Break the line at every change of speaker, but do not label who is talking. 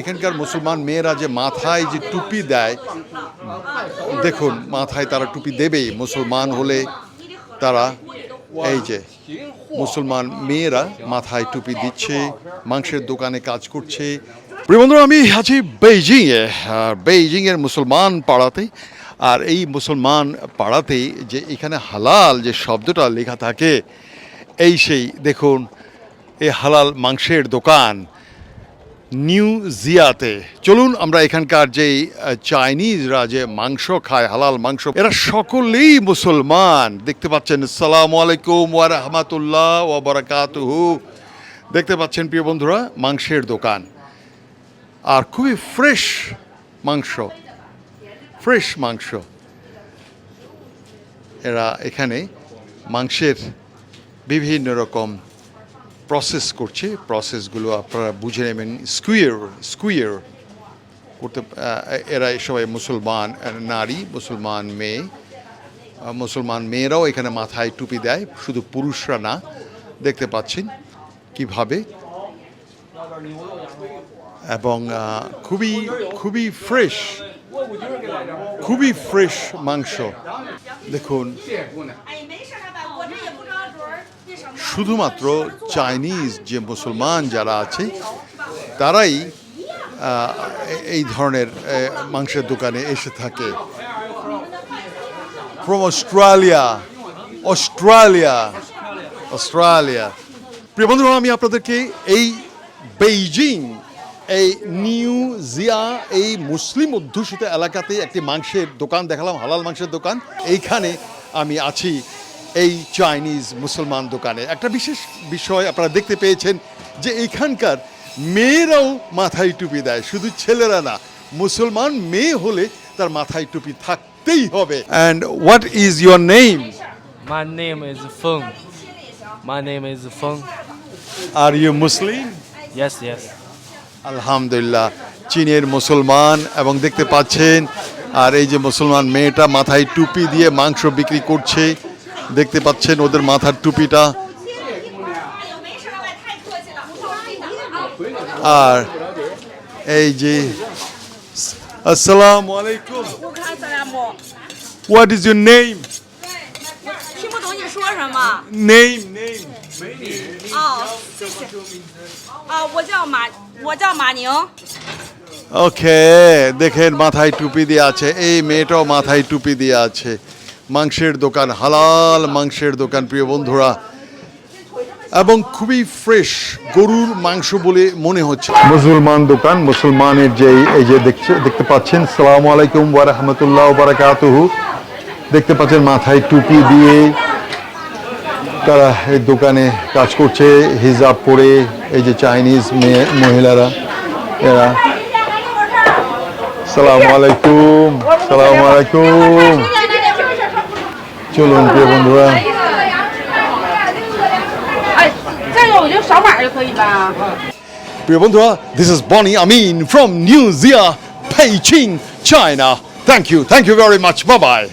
এখানকার মুসলমান মেয়েরা যে মাথায় যে টুপি দেয়, দেখুন, মাথায় তারা টুপি দেবেই। মুসলমান হলে তারা এই যে মুসলমান মেয়েরা মাথায় টুপি দিচ্ছে, মাংসের দোকানে কাজ করছে। বন্ধুরা, আমি আছি বেইজিংয়ে বেইজিংয়ের মুসলমান পাড়াতে, আর এই মুসলমান পাড়াতে যে এখানে হালাল যে শব্দটা লেখা থাকে, এই সেই, দেখুন এই হালাল মাংসের দোকান। নিউ জিয়াতে। চলুন আমরা এখানকার যেই চাইনিজরা যে মাংস খায়, হালাল মাংস, এরা সকলেই মুসলমান। দেখতে পাচ্ছেন, সালাম আলাইকুম ওয়া রাহমাতুল্লাহ ওয়া বারাকাতুহু। দেখতে পাচ্ছেন, প্রিয় বন্ধুরা, মাংসের দোকান। আর খুবই ফ্রেশ মাংস ফ্রেশ মাংস। এরা এখানে মাংসের বিভিন্ন রকম প্রসেস করছে প্রসেসগুলো আপনারা বুঝে নেবেন স্কুয়ার স্কুয়ার করতে এরা সবাই মুসলমান নারী, মুসলমান মেয়ে মুসলমান মেয়েরাও এখানে মাথায় টুপি দেয়, শুধু পুরুষরা না, দেখতে পাচ্ছেন কীভাবে। এবং খুবই খুবই ফ্রেশ খুবই ফ্রেশ মাংস। দেখুন শুধুমাত্র চাইনিজ যে মুসলমান যারা আছে, তারাই এই ধরনের মাংসের দোকানে এসে থাকে। ফ্রম অস্ট্রেলিয়া অস্ট্রেলিয়া অস্ট্রেলিয়া প্রিয় বন্ধুরা, আমি আপনাদেরকে এই বেইজিং, এই নিউ জিয়া, এই মুসলিম অধ্যুষিত এলাকাতে একটি মাংসের দোকান দেখালাম, হালাল মাংসের দোকান। এইখানে আমি আছি। এই চাইনিজ মুসলমান দোকানে একটা বিশেষ বিষয় আপনারা দেখতে পেয়েছেন যে এখানকার মেয়েরাও মাথায় টুপি দেয় শুধু ছেলেরা না মুসলমান মেয়ে হলে তার মাথায় টুপি থাকতেই হবে and what is your name
My name is Feng. My name is Feng.
Are you Muslim
Yes, yes.
আলহামদুলিল্লাহ চীনের মুসলমান এবং দেখতে পাচ্ছেন আর এই যে মুসলমান মেয়েটা মাথায় টুপি দিয়ে মাংস বিক্রি করছে দেখতে পাচ্ছেন ওদের মাথার টুপিটা
哎呦，没事儿，老板，太客气了，不好意思啊。
আর এই যে আসসালামু আলাইকুম
我看咱俩不，
what is your name
听不懂你说什么。
name name
哦，谢谢。啊，我叫马，我叫马宁。
okay দেখেন মাথায় টুপি দিয়ে আছে এই মেয়েটাও মাথায় টুপি দিয়ে আছে মাংসের দোকান, হালাল মাংসের দোকান, প্রিয় বন্ধুরা। এবং খুবই ফ্রেশ গরুর মাংস বলে মনে হচ্ছে। মুসলমান দোকান, মুসলমানের যে এই যে দেখছে দেখতে পাচ্ছেন, সালাম আলাইকুম ওয়া রাহমাতুল্লাহ ওয়া বারাকাতুহু। দেখতে পাচ্ছেন মাথায় টুপি দিয়ে তারা এই দোকানে কাজ করছে, হিজাব পরে এই যে চাইনিজ মেয়ে মহিলারা, এরা। সালাম আলাইকুম সালাম আলাইকুম। this is Bonnie Amin from New Zealand, Beijing, China. Thank you, thank you very much. Bye bye.